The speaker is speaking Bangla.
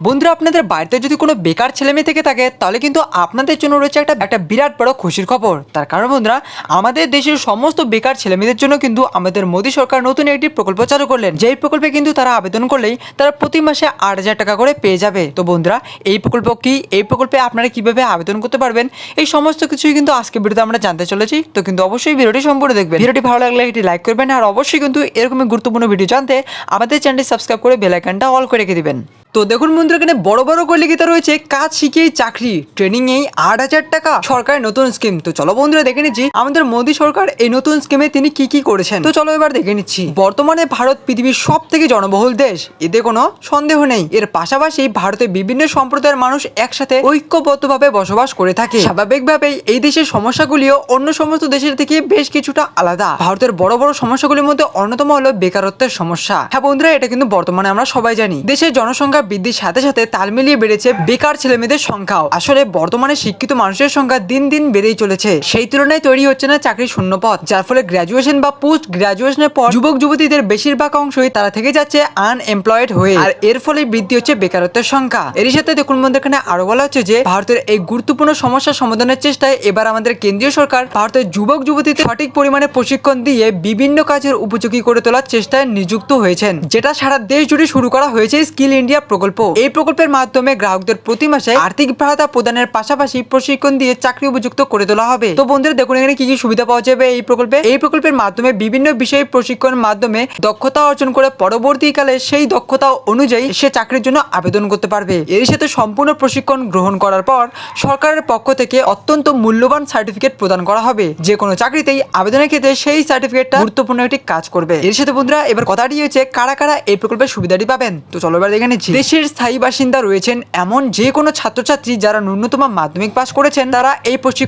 বন্ধুরা, আপনাদের বাড়িতে যদি কোনো বেকার ছেলে মেয়ে থেকে থাকে, তাহলে কিন্তু আপনাদের জন্য রয়েছে একটা একটা বিরাট বড় খুশির খবর। তার কারণ বন্ধুরা, আমাদের দেশের সমস্ত বেকার ছেলে মেয়েদের জন্য কিন্তু আমাদের মোদী সরকার নতুন একটি প্রকল্প চালু করলেন। যেই প্রকল্পে কিন্তু তারা আবেদন করলেই তারা প্রতি মাসে আট হাজার টাকা করে পেয়ে যাবে। তো বন্ধুরা, এই প্রকল্প কি? এই প্রকল্পে আপনারা কীভাবে আবেদন করতে পারবেন? এই সমস্ত কিছুই কিন্তু আজকে ভিডিওতে আমরা জানতে চলেছি। তো কিন্তু অবশ্যই ভিডিওটি সম্পূর্ণ দেখবেন। ভিডিওটি ভালো লাগলে একটি লাইক করবেন আর অবশ্যই কিন্তু এরকমই গুরুত্বপূর্ণ ভিডিও জানতে আমাদের চ্যানেলটি সাবস্ক্রাইব করে বেল আইকনটা অল করে রেখে দিবেন। তো দেখুন বন্ধুরা এখানে বড় বড় করে লিখিত রয়েছে কাজ শিখিয়েই চাকরি ট্রেনিং এই আট হাজার টাকা। সরকারের নতুন স্কিম তো চলো বন্ধুরা, দেখে নিচ্ছি আমাদের মোদী সরকার এই নতুন স্কিমে তিনি কি কি করেছেন। তো চলো এবার দেখে নিচ্ছি। বর্তমানে ভারত পৃথিবীর সব থেকে জনবহুল দেশ। এতে কোনো সন্দেহ নেই। এর পাশাপাশি ভারতে বিভিন্ন সম্প্রদায়ের মানুষ একসাথে ঐক্যবদ্ধভাবে বসবাস করে থাকে। স্বাভাবিকভাবেই এই দেশের সমস্যাগুলিও অন্য সমস্ত দেশের থেকে বেশ কিছুটা আলাদা। ভারতের বড় বড় সমস্যাগুলির মধ্যে অন্যতম হলো বেকারত্বের সমস্যা। হ্যাঁ বন্ধুরা, এটা কিন্তু বর্তমানে আমরা সবাই জানি। দেশের জনসংখ্যা বৃদ্ধির সাথে সাথে সাথে তাল মিলিয়ে বেড়েছে বেকার ছেলে মেয়েদের সংখ্যাও। আসলে বর্তমানে শিক্ষিত মানুষের সংখ্যা দিন দিন বেড়েই চলেছে। সেই তুলনায় তৈরি হচ্ছে না চাকরির শূন্যপদ যার ফলে গ্রাজুয়েশন বা পোস্ট গ্রাজুয়েশনের পর যুবক যুবতীদের বেশিরভাগ অংশই তারা থেকে যাচ্ছে আনএমপ্লয়েড হয়ে। আর এর ফলে বৃদ্ধি হচ্ছে বেকারত্বের সংখ্যা। এরই সাথে দেখুন বন্ধু এখানে আরও বলা হচ্ছে যে ভারতের এই গুরুত্বপূর্ণ সমস্যা সমাধানের চেষ্টায় এবার আমাদের কেন্দ্রীয় সরকার ভারতের যুবক যুবতীদের সঠিক পরিমাণে প্রশিক্ষণ দিয়ে বিভিন্ন কাজের উপযোগী করে তোলার চেষ্টায় নিযুক্ত হয়েছেন, যেটা সারা দেশ জুড়ে শুরু করা হয়েছে স্কিল ইন্ডিয়া প্রকল্প। এই প্রকল্পের মাধ্যমে গ্রাহকদের প্রতি মাসে আর্থিক সহায়তা প্রদানের পাশাপাশি প্রশিক্ষণ দিয়ে চাকরি উপযুক্ত করে তোলা হবে। তো বন্ধুরা, দেখুন এখানে কি কি সুবিধা পাওয়া যাবে এই প্রকল্পে। এই প্রকল্পের মাধ্যমে বিভিন্ন বিষয়ে প্রশিক্ষণের মাধ্যমে দক্ষতা অর্জন করে পরবর্তীকালে সেই দক্ষতা অনুযায়ী সে চাকরির জন্য আবেদন করতে পারবে। এর সাথে সম্পূর্ণ প্রশিক্ষণ গ্রহণ করার পর সরকারের পক্ষ থেকে অত্যন্ত মূল্যবান সার্টিফিকেট প্রদান করা হবে। যে কোনো চাকরিতেই আবেদনের ক্ষেত্রে সেই সার্টিফিকেটটা গুরুত্বপূর্ণ একটি কাজ করবে। এর সাথে বন্ধুরা, এবার কথাটি হচ্ছে, কারা কারা এই প্রকল্পের সুবিধাটি পাবেন? তো চলো এবার দেখে নিচ্ছি। দেশের স্থায়ী বাসিন্দা রয়েছেন। এমন যে কোনো ছাত্রছাত্রী যারা ন্যূনতম মাধ্যমিক পাশ করেছেন, তারা এই প্রশিক্ষণ